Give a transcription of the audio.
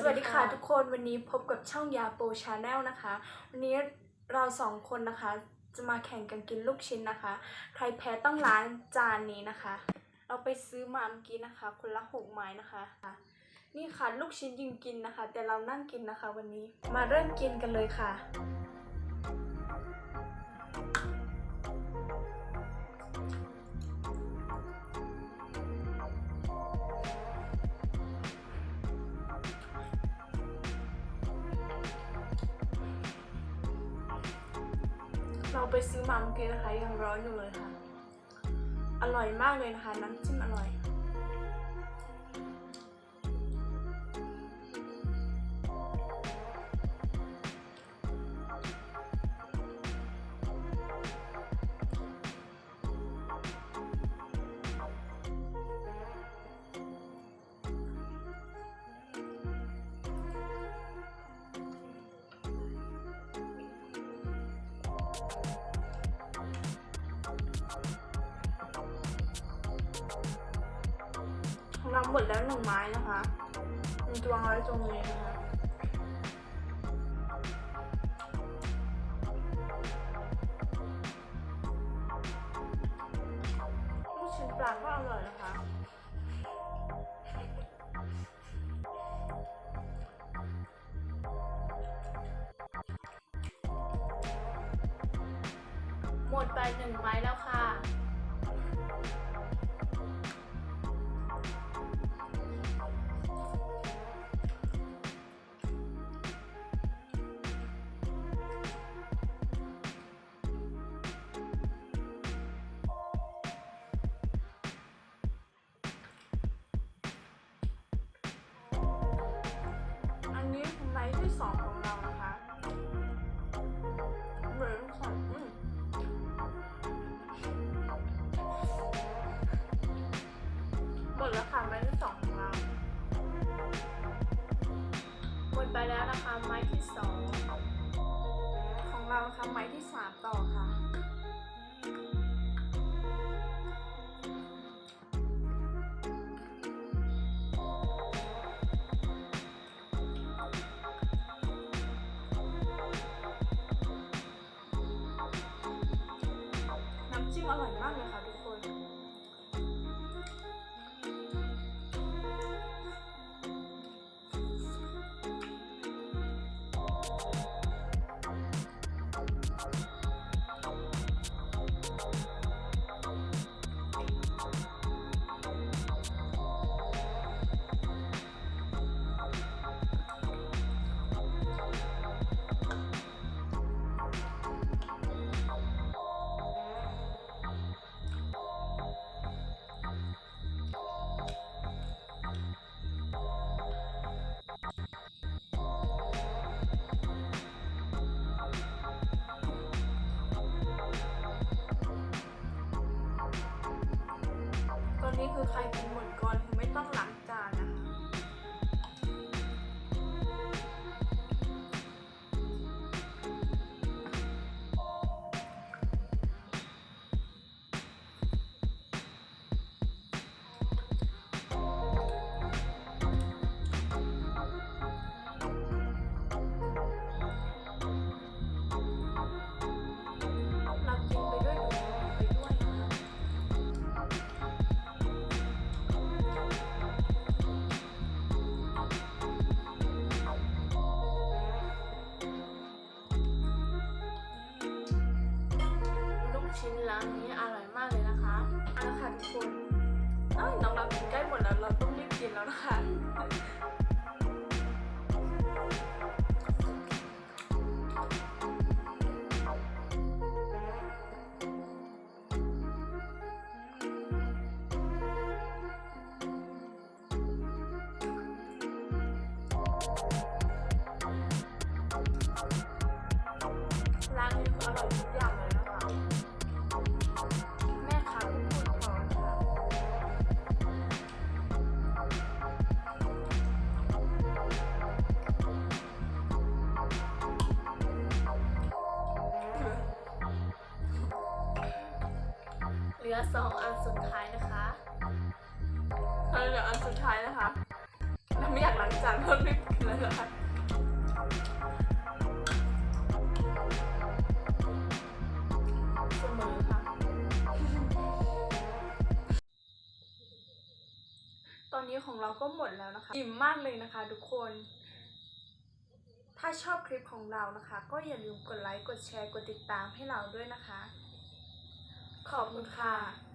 สวัสดีค่ะทุกคนวันนี้พบกับช่องยาโปชาแนลนะคะ วันนี้เราสองคนนะคะ จะมาแข่งกันกินลูกชิ้นนะคะ ใครแพ้ต้องล้างจานนี้นะคะ เราไปซื้อมาเมื่อกี้นะคะ คนละหกไม้นะคะ นี่ค่ะลูกชิ้นยิงกินนะคะ แต่เรานั่งกินนะคะ วันนี้มาเริ่มกินกันเลยค่ะ เราไปซื้อมาเมื่อกี้นะคะ ยังร้อนอยู่เลยค่ะ อร่อยมากเลยนะคะ น้ำจิ้มอร่อย เราหมดแล้วหนึ่งไม้นะคะมีตัวน้ตรงนี้นะคะลูกชิ้นปลาก็อร่อยนะคะหมดไปหนึ่งไม้แล้วค่ะ นนี้เป็นไม้ที่สองของเรานะคะเหมือนค่ะอืมหมดแล้วค่ะไม้ที่สองของเราหมดไปแล้วนะคะไม้ที่สองของเรานะคะไม้ที่สามต่อค่ะ อร่อยมากเลยค่ะ คือใครกินหมดก่อนคือไม่ต้องหลังานนี้อร่อยมากเลยนะคะเอาละค่ะทุกคนเอ้ยน้องเรากินใกล้หมดแล้วเราต้องรีบกินแล้วนะคะ ลืสองอันสุดท้ายนะคะเราเหลืออันสุดท้ายนะคะ เราไม่อยากหลังจานเพราะรีบกแล้วนะคะเสมค่ะ ตอนนี้ของเราก็หมดแล้วนะคะอิ่มมากเลยนะคะทุกคน ถ้าชอบคลิปของเรานะคะ ก็อย่าลืมกดไลค์ กดแชร์ กดติดตามให้เราด้วยนะคะ ขอบคุณค่ะ